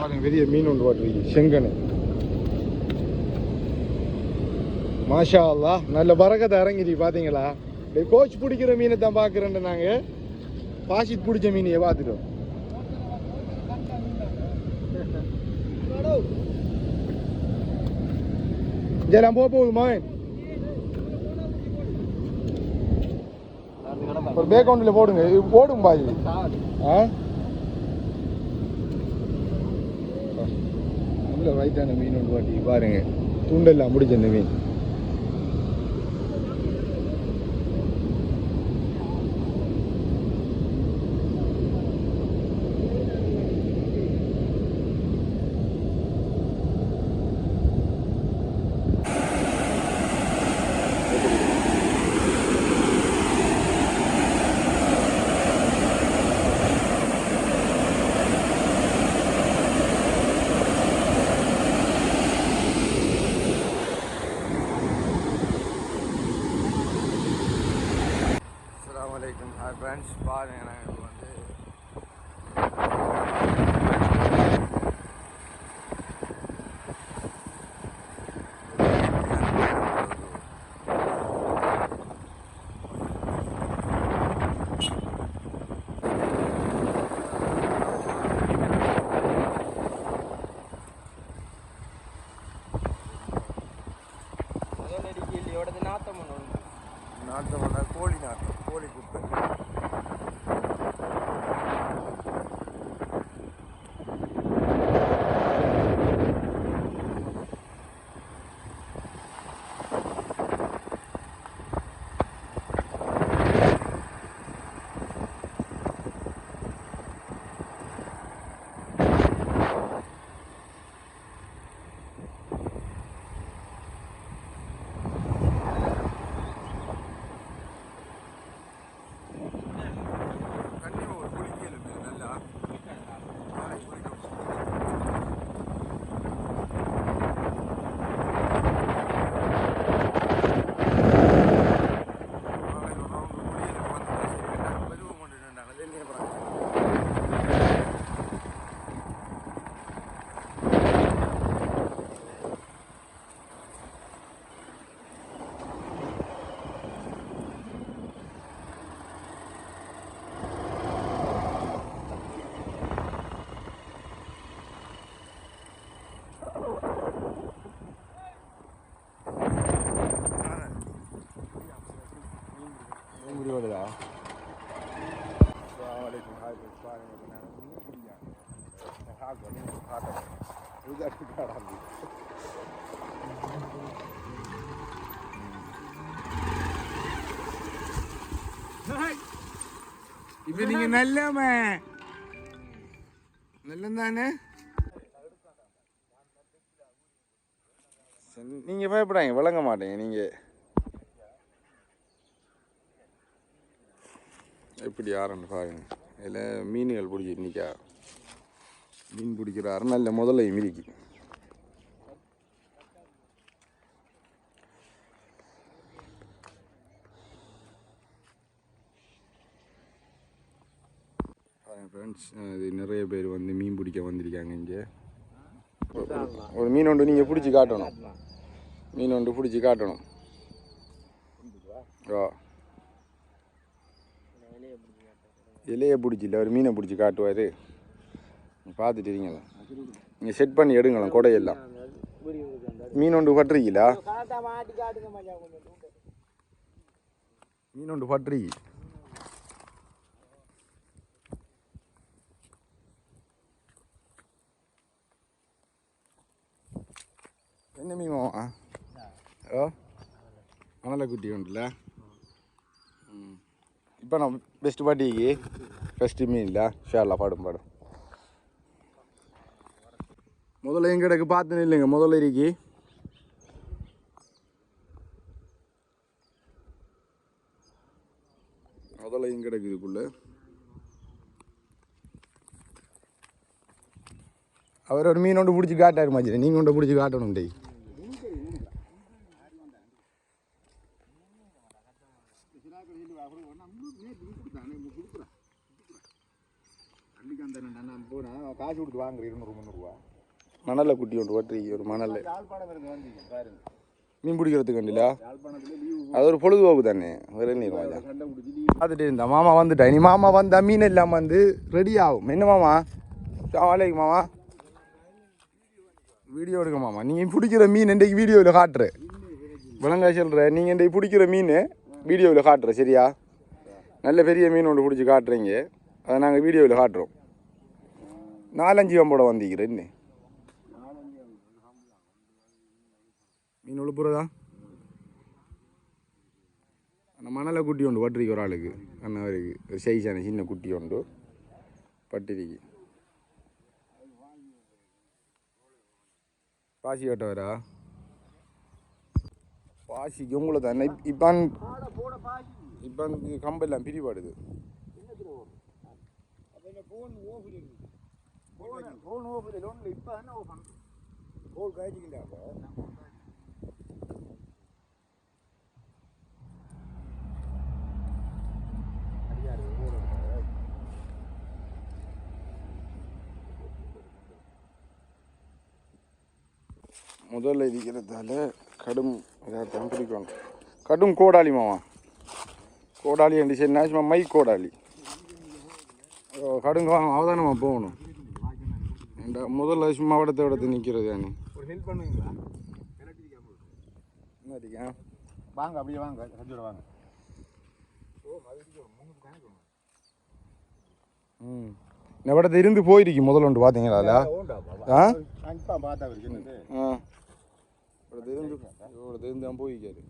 பாருங்க பெரிய மீன் ஒன்று வாட்டுறீங்க செங்கனு. மாஷா அல்லா நல்ல பறக்கத்தை இறங்கிடி பார்த்தீங்களா இந்த கோச் பிடிக்கிற மீனை தான் பார்க்குறேன் நாங்கள் பாசிட் பிடிச்ச மீனையை பார்த்துட்டோம். ஜெயலாம் போக போகுதுமா ஒரு பேக்ரவுண்டில் போடுங்க. இது போடும் பாய் ஆ? உள்ள வயிற்றான மீன் ஒன்று வாட்டி பாருங்க. துண்டெல்லாம் முடிச்ச இந்த மீன். ஃப்ரெண்ட்ஸ் பாருங்க நாங்கள் இப்போ வந்து நாட்டம் பண்ண கோழி நாட்டம் கோழி குப்பை தண்ணி ஒரு குளிக்கல நல்லா மீன் வருதா அஸ்ஸலாமு ஹாய் ஃப்ரெண்ட்ஸ் பாருங்க இப்போ நாங்கள் மீன் பிடிக்காங்க ஹாக் பண்ணி காட்டோம் இது காடாது இப்ப நீங்க நல்லம நல்லந்தானே நீங்க பயப்படாங்க விளங்க மாட்டீங்க நீங்க. எப்படி யாருன்னு பாருங்க. இதில் மீன்கள் பிடிச்சி நிற்கா. மீன் பிடிக்கிற நல்ல முதல்ல மிதிக்கு. ஃப்ரெண்ட்ஸ் இது நிறைய பேர் வந்து மீன் பிடிக்க வந்திருக்காங்க இங்கே. ஒரு மீன் ஒன்று நீங்கள் பிடிச்சி காட்டணும். மீன் ஒன்று பிடிச்சி காட்டணும். ஓ இலையை பிடிச்சில்ல ஒரு மீனை பிடிச்சி காட்டுவார். பார்த்துட்டு இருங்களா நீங்கள் செட் பண்ணி எடுங்களேன் கொடையெல்லாம். மீன் ஒன்று பட்டுறீங்களா மீன் ஒன்று பட்டுறீ என்ன மீன் ஓ மணலை குட்டி உண்டுல? இப்போ நான் பெஸ்ட் பாட்டிக்கு ஃபஸ்ட்டு மீன் இல்லை ஷேர்லா பாடும் பாடும் முதல்ல எங்க கிடக்கு பார்த்து இல்லைங்க முதல்ல இருக்கி முதல்ல எங்க கிடக்கு இதுக்குள்ள அவர் ஒரு மீன் ஒன்று பிடிச்சி காட்டாரு மாதிரி நீங்கள் ஒன்று பிடிச்சி காட்டணும் டேய் காசு கொடுத்து வாங்குற இருநூறு முந்நூறுரூவா மணலை குட்டி ஒன்று பட்டிருக்கு ஒரு மணல் மீன் பிடிக்கிறதுக்கு லீவு அது ஒரு பொழுதுபோக்கு தானே வேற மஜா லீவு பார்த்துட்டு இருந்தா மாமா வந்துட்டா இனி மாமா வந்தா மீன் எல்லாம் வந்து ரெடி ஆகும். என்ன மாமா? சாலைக்கு மாமா. வீடியோ எடுக்க மாமா. நீங்கள் பிடிக்கிற மீன் இன்றைக்கு வீடியோவில் காட்டுற. விளங்கா சொல்கிற நீங்கள் இன்றைக்கு பிடிக்கிற மீன் வீடியோவில் காட்டுற சரியா? நல்ல பெரிய மீன் ஒன்று பிடிச்சி காட்டுறீங்க. அதை நாங்கள் வீடியோவில் காட்டுறோம். நாலஞ்சு வம்போட வந்திக்கிறேன் என்ன மீன் உழுப்புறதா அந்த மணலை குட்டி உண்டு பட்டிருக்கு ஒரு ஆளுக்கு அண்ணவருக்கு ஒரு சைஸான சின்ன குட்டி உண்டு பட்டிருக்கு பாசி கட்ட வரா பாசிக்கு உங்களை தானே இப்பான் இப்பான் கம்பெல்லாம் பிரிபாடுது ஃபோன் ஓஃபர் ஒன்றும் இப்போ என்ன ஓஃபன் கோல் காய்ச்சிக்கிட்டா அப்போ? முதல்ல இருக்கிறதால கடும் இதாக பிடிக்கணும் கடும் கோடாளி மாமா. கோடாளி என்று சரி சும்மா மை கோடாளி கடுங்க வாங்க அவதானமா போகணும். முதல்ல சும்மா விடத்தை விடத்து நிற்கிறது தானே ஒரு ஹெல்ப் பண்ணுவீங்களா? வாங்க அப்படியே வாங்க சஞ்சோட வாங்க. ம். இந்த விடத்தை இருந்து போயிருக்கு முதல்ல ஒன்று பார்த்தீங்களா ஆ பார்த்தா ஆ. இவ்வளோ இருந்து இவ்வளோ இருந்து தான் போயிருக்காரு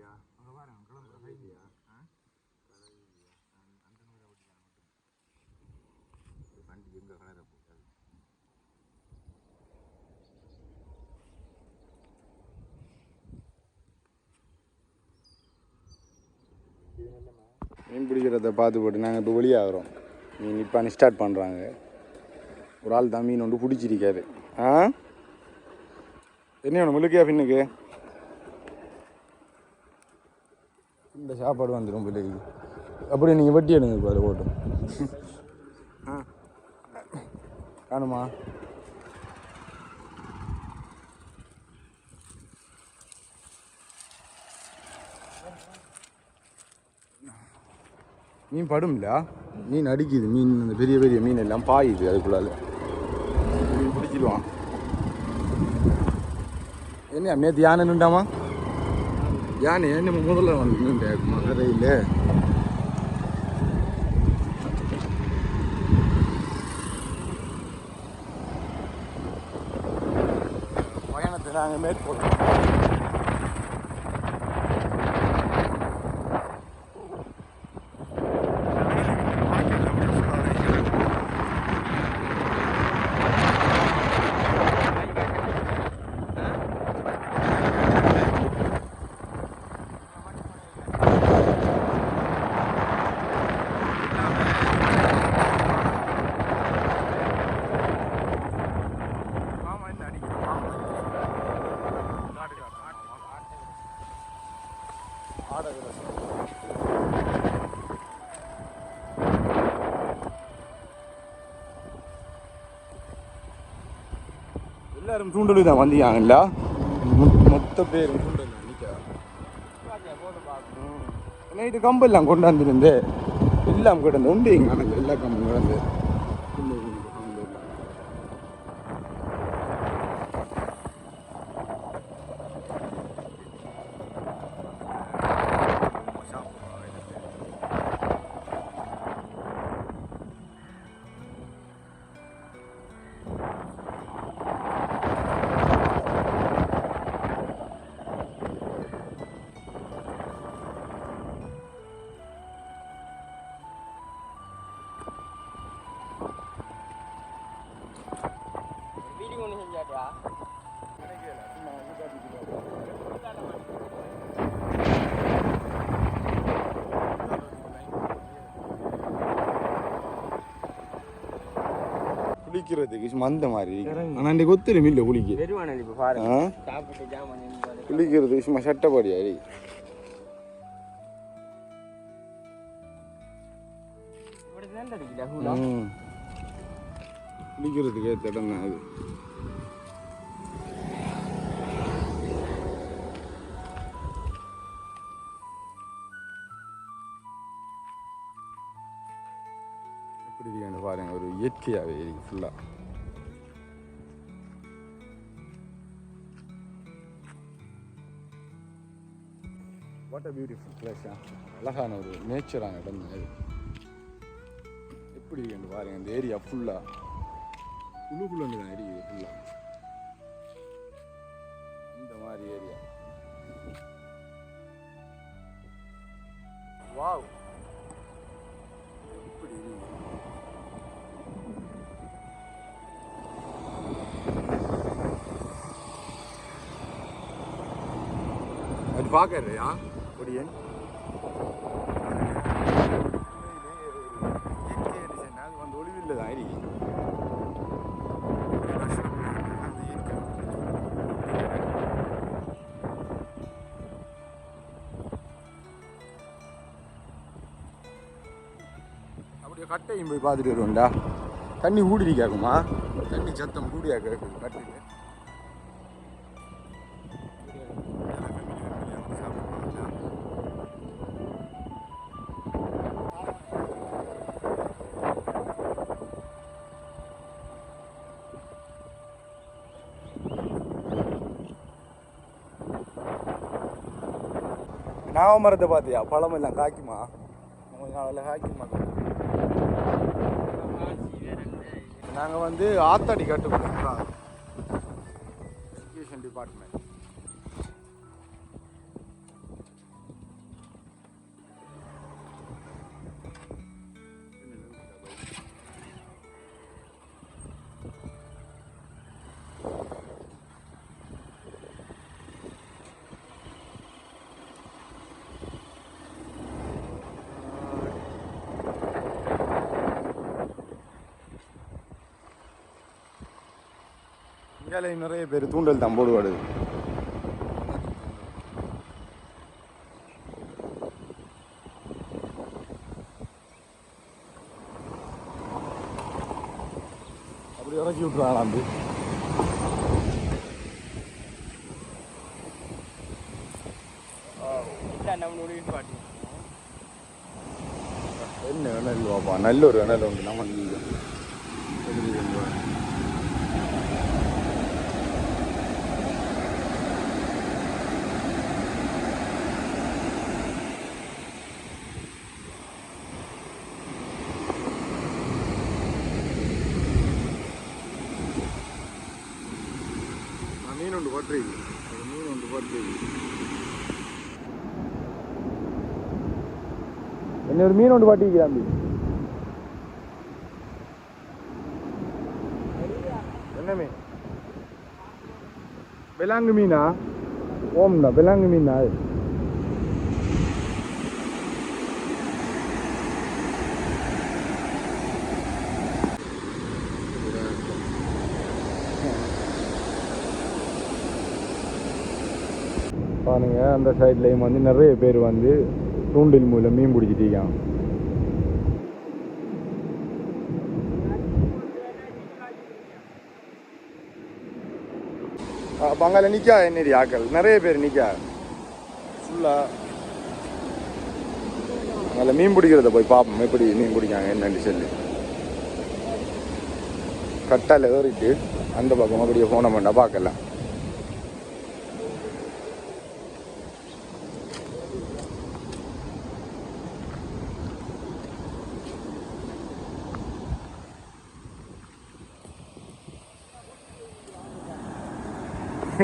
எவ்வளோ மாறணும் மச்சோ மீன் பிடிக்கிறத பார்த்து போட்டு நாங்கள் இப்போ வெளியாகிறோம். மீன் இப்போ ஸ்டார்ட் பண்ணுறாங்க ஒரு ஆள் தான் மீன் ஒன்று பிடிச்சிருக்காரு. ஆ? என்ன வேணும் முழுக்கையா பின்னுக்கு? சாப்பாடு வந்துடும் பிள்ளைக்கு. அப்படி நீங்கள் வெட்டி எடுங்க இப்போ அதை ஓட்டும் காணுமா? மீன் படும்ல? மீன் அடிக்குது. மீன் அந்த பெரிய பெரிய மீன் எல்லாம் பாயுது அதுக்குள்ளால. மீன் பிடிச்சிடுவான். என்ன நேற்று யானை நின்றாமா யானை நம்ம முதல்ல வந்து மதுரையில். பயணத்தை நாங்கள் மேற்கொள்கிறோம் மேற்கொள்ளும் எல்லாரும் தூண்டலு தான் வந்தீங்கல்ல மொத்த பேர் தூண்டல் நைட்டு கம்பெல்லாம் கொண்டாந்துருந்து எல்லாம் கிடந்து உண்டு எங்க எல்லா கம்பும் கிடந்து குளிக்கிறதுக்கு சும்மா அந்த மாதிரி ஆனா இன்றைக்கு ஒத்துரும் இல்லை குளிக்க. வெறுவானது இப்போ பாருங்க ஆ? சாப்பிட்டு ஜாமான் நின்று குளிக்கிறது சும்மா சட்டப்படி அடி இப்படி தான் அடிக்கல ஹூலா ம். குளிக்கிறதுக்கு ஏற்ற இடம் தான் அது. இயற்கையாகவே இருக்கு ஃபுல்லாக வாட் அ பியூட்டிஃபுல் பிளேஸா அழகான ஒரு நேச்சரான இடம் தான் இது. எப்படி இருக்குன்னு பாருங்கள் இந்த ஏரியா ஃபுல்லாக உள்ளுக்குள்ள தான் இருக்குது ஃபுல்லாக பார்க்கறியா அப்படியே கட்டையும் போய் பார்த்துட்டு வருவோம்டா. தண்ணி ஊடி கேட்குமா தண்ணி சத்தம் கூடியா கேட்குது கட்டிட்டு நாவ மரத்தை பார்த்தியா? பழம் எல்லாம் காய்க்குமா? கொஞ்ச நாளில் காய்க்குமா நாங்கள் வந்து ஆத்தாடி கட்டுப்போம் எஜுகேஷன் டிபார்ட்மெண்ட் இந்தியாவில நிறைய பேர் தூண்டல் தான் போடுவாடு அப்படி இறக்கி விட்டுறாங்களாம் என்ன வேணல் வாப்பா நல்ல ஒரு வேணல் உண்டு. நம்ம மீன் உண்டு பற்றி மீன் உண்டு பற்றி மீன் ஒன்று பாட்டிக்கிறாம்பி என்ன மீன்? பெலாங்கு மீனா? ஓம்டா பெலாங்கு மீனா பாருங்க அந்த சைட்லையும் வந்து நிறைய பேர் வந்து தூண்டில் மூலம் மீன் பிடிச்சிட்டிருக்காங்க பங்கால நிற்கா என்னடி ஆக்கள்? நிறைய பேர் நிற்கா ஃபுல்லா. அதில் மீன் பிடிக்கிறத போய் பார்ப்போம் எப்படி மீன் பிடிக்காங்க என்னன்னு சொல்லி. கட்டால் ஏறிட்டு அந்த பக்கம் அப்படியே போன பண்ணா பார்க்கலாம்.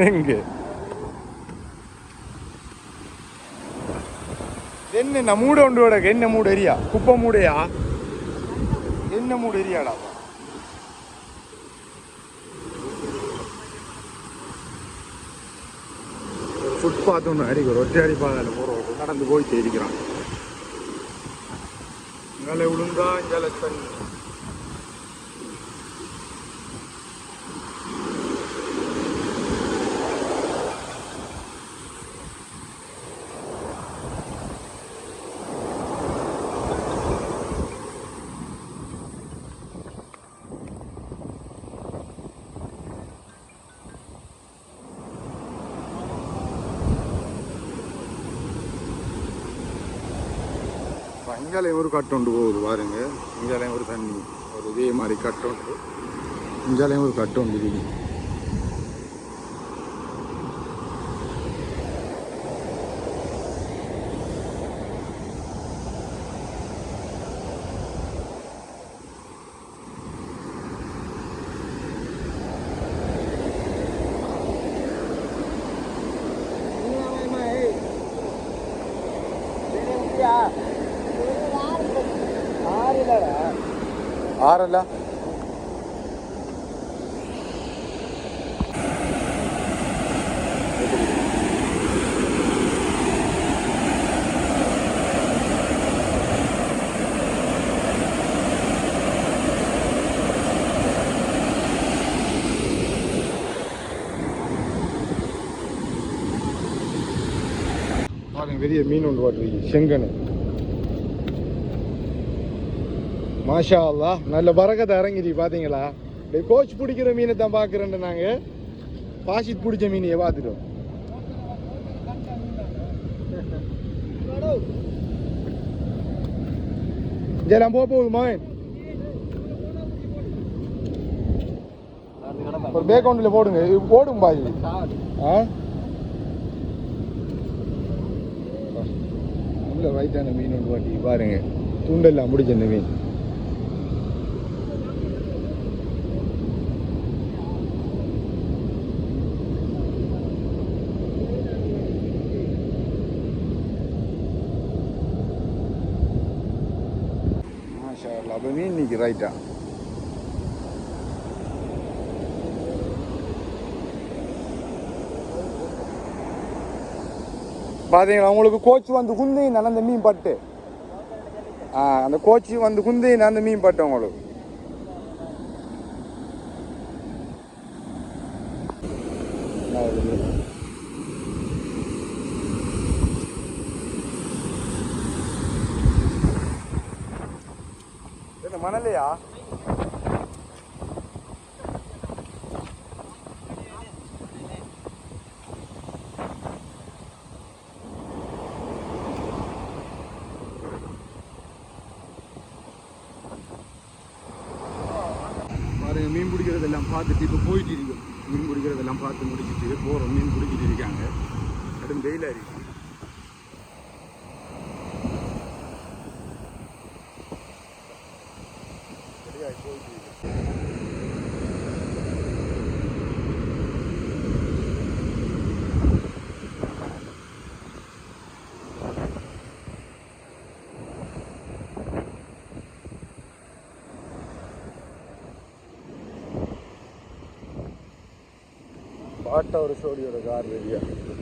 எங்க? என்ன மூட உண்டோட என்ன மூடு எரியா குப்பை மூடையா? என்ன மூடு எரியாடா ஃபுட்பாத் ஒன்று அடிக்கும் ஒற்றை அடிப்பாதையில் போகிறோம் நடந்து போயிட்டு இருக்கிறான் இங்கே விழுந்தா இங்கே தண்ணி இங்காலையும் ஒரு கட்டுண்டு போகுது பாருங்க. இங்காலையும் ஒரு தண்ணி ஒரு இதே மாதிரி கட்டுண்டு இங்காலையும் ஒரு கட்டுண்டு இருக்கு ആറല്ല பாருங்க பெரிய மீன் ஒன்று போட்டிருக்கு செங்கனு மாஷா நல்ல பறக்கத்தை இறங்கிடி பார்த்தீங்களா டேய் கோச் பிடிக்கிற மீனை தான் பார்க்குறேன் நாங்கள் பாசித் பிடிச்ச மீனையை பார்த்துட்டோம் இதெல்லாம் போக போகுதுமா ஒரு ஒரு பேக்கவுண்டில் போடுங்க. இது பாய் ஆ? நல்ல வயிற்றான மீன் ஒன்று பாட்டி பாருங்க. தூண்டெல்லாம் முடிச்ச இந்த மீன். பண்ணி அல்லாஹ் மீன் ரைட்டா பார்த்தீங்களா உங்களுக்கு கோச்சு வந்து குந்தி அந்த மீன் பட்டு. ஆ அந்த கோச்சு வந்து குந்தி அந்த மீன் பட்டு உங்களுக்கு. மணலையா பாருங்க மீன் பிடிக்கிறதெல்லாம் பார்த்துட்டு இப்போ போயிட்டு இருக்கோம் மீன் பிடிக்கிறதெல்லாம் பார்த்து முடிச்சிட்டு போகிறோம் மீன் பிடிச்சிட்டு இருக்காங்க கடும் வெயிலாக இருக்கு சரியாய் போயிட்டு இருக்கு. பாட்ட ஒரு சோடியோட கார் ரெடியா ஓகே ஃப்ரெண்ட்ஸ் நான் ரெடியாகி